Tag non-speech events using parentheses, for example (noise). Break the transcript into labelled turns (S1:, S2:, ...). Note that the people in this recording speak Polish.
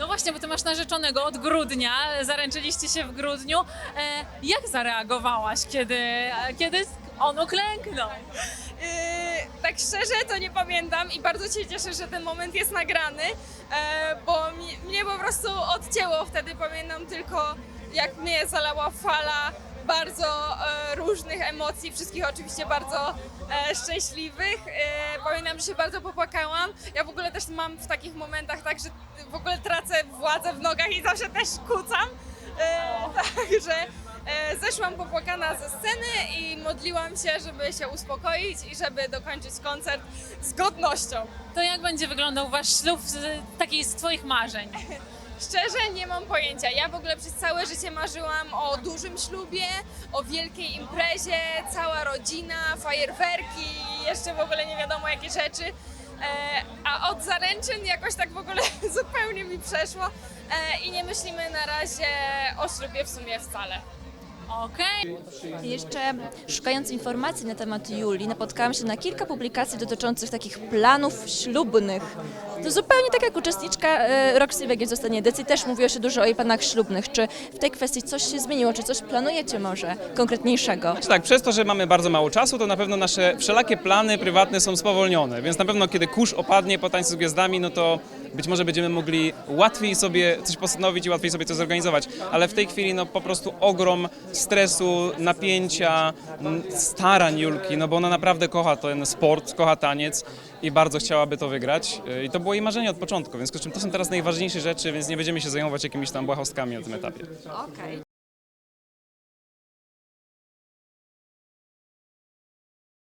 S1: No właśnie, bo ty masz narzeczonego od grudnia, zaręczyliście się w grudniu. E, jak zareagowałaś, kiedy, kiedy on uklęknął?
S2: Yy, tak szczerze to nie pamiętam i bardzo się cieszę, że ten moment jest nagrany, e, bo mi, mnie po prostu odcięło wtedy. Pamiętam tylko, jak mnie zalała fala bardzo e, różnych emocji, wszystkich oczywiście bardzo e, szczęśliwych. E, pamiętam, że się bardzo popłakałam. Ja w ogóle też mam w takich momentach tak, że w ogóle tracę władzę w nogach i zawsze też kucam. (laughs) Także zeszłam popłakana ze sceny i modliłam się, żeby się uspokoić i żeby dokończyć koncert z godnością.
S1: To jak będzie wyglądał wasz ślub z, taki z twoich marzeń? (laughs)
S2: Szczerze nie mam pojęcia. Ja w ogóle przez całe życie marzyłam o dużym ślubie, o wielkiej imprezie, cała rodzina, fajerwerki i jeszcze w ogóle nie wiadomo jakie rzeczy. E, a od zaręczyn jakoś tak w ogóle (laughs) zupełnie mi przeszło e, i nie myślimy na razie o ślubie w sumie wcale.
S1: Okej.
S3: Jeszcze szukając informacji na temat Julii, napotkałam się na kilka publikacji dotyczących takich planów ślubnych. To zupełnie tak jak uczestniczka e, Roxy Vegas zostanie edycji, też mówiło się dużo o jej planach ślubnych. Czy w tej kwestii coś się zmieniło, czy coś planujecie może konkretniejszego?
S4: Znaczy tak, przez to, że mamy bardzo mało czasu, to na pewno nasze wszelakie plany prywatne są spowolnione, więc na pewno kiedy kurz opadnie po tańcu z gwiazdami, no to być może będziemy mogli łatwiej sobie coś postanowić i łatwiej sobie coś zorganizować, ale w tej chwili no po prostu ogrom stresu, napięcia, starań Julki, no bo ona naprawdę kocha ten sport, kocha taniec i bardzo chciałaby to wygrać Y, i to było jej marzenie od początku, więc to są teraz najważniejsze rzeczy, więc nie będziemy się zajmować jakimiś tam błahostkami na tym etapie.
S3: Okej.